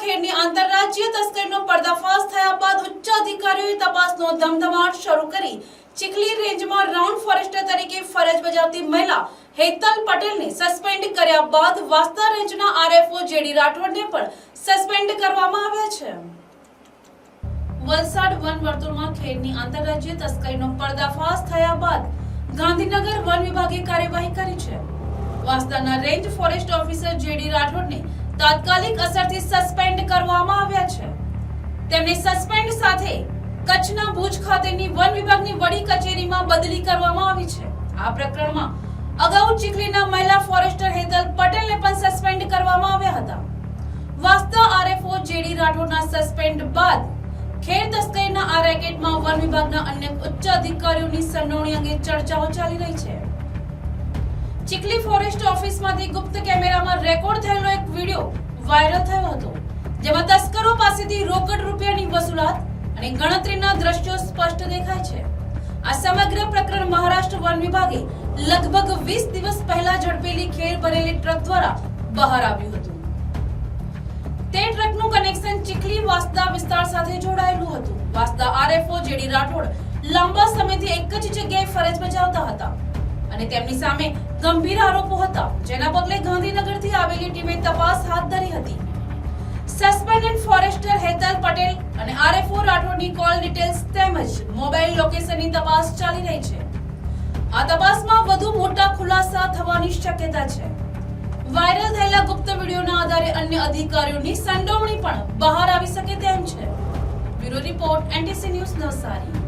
ખેડની આંતરરાજ્ય તસ્કરીનો પર્દાફાશ થયા બાદ ઉચ્ચ અધિકારીઓએ તપાસનો ધમધમાટ શરૂ કરી. ચીખલી રેન્જમાં રાઉન્ડ ફોરેસ્ટર તરીકે ફરજ બજાવતી મહિલા હેતલ પટેલને સસ્પેન્ડ કર્યા બાદ વાસ્તા રેન્જના આરએફઓ જેડી રાઠોડને પણ સસ્પેન્ડ કરવામાં આવ્યા છે. વલસાડ વન વર્તુળમાં ખેડની આંતરરાજ્ય તસ્કરીનો પર્દાફાશ થયા બાદ ગાંધીનગર વન વિભાગે કાર્યવાહી કરી છે. વાંસદાના રેન્જ ફોરેસ્ટ ઓફિસર જેડી રાઠોડને તાત્કાલિક અસરથી સસ્પેન્ડ કરવામાં આવ્યા છે. તેમને સસ્પેન્ડ સાથે કચ્છના ભુજ ખાતેની વન વિભાગની વડી કચેરીમાં બદલી કરવામાં આવી છે. આ પ્રકરણમાં અગાઉ ચીખલીના મહિલા ફોરેસ્ટર હેતલ પટેલને પણ સસ્પેન્ડ કરવામાં આવ્યા હતા. વાસ્તા આરએફઓ જેડી રાઠોડના સસ્પેન્ડ બાદ ખેડ તસ્કરીના આ રેકેટમાં વન વિભાગના અન્ય ઉચ્ચ અધિકારીઓની સંડોવણી અંગે ચર્ચાઓ ચાલી રહી છે. ચીખલી ફોરેસ્ટ ઓફિસમાંથી ગુપ્ત કેમેરામાં રેકોર્ડ થયેલો એક વિડિયો વાયરલ થયો હતો, જેમાં તસ્કરો પાસેથી રોકડ રૂપિયાની વસૂલાત અને ગણતરીના દ્રશ્યો સ્પષ્ટ દેખાય છે. આ સમગ્ર પ્રકરણ મહારાષ્ટ્ર વન વિભાગે લગભગ 20 દિવસ પહેલા ઝડપેલી ખેર ભરેલી ટ્રક દ્વારા બહાર આવ્યું હતું. તે ટ્રકનું કનેક્શન ચીખલી વાસ્તા વિસ્તાર સાથે જોડાયેલું હતું. વાસ્તા આરએફઓ જેડી રાઠોડ લાંબા સમયથી એક જ જગ્યાએ ફરજ બજાવતા હતા અને તેમની સામે ગંભીર આરોપો હતા, જેના પગલે ગાંધીનગરથી આવેલી ટીમે તપાસ હાથ ધરી હતી. સસ્પેન્ડેડ ફોરેસ્ટર હેતલ પટેલ અને આરએફઓ રાઠોડની કોલ ડિટેલ્સ તેમજ મોબાઈલ લોકેશનની તપાસ ચાલી રહી છે. આ તપાસમાં વધુ મોટા ખુલાસા થવાની શક્યતા છે. વાયરલ થયેલા ગુપ્ત વિડીયોના આધારે અન્ય અધિકારીઓની સંડોવણી પણ બહાર આવી શકે તેમ છે. Bureau report NTC news Navsari.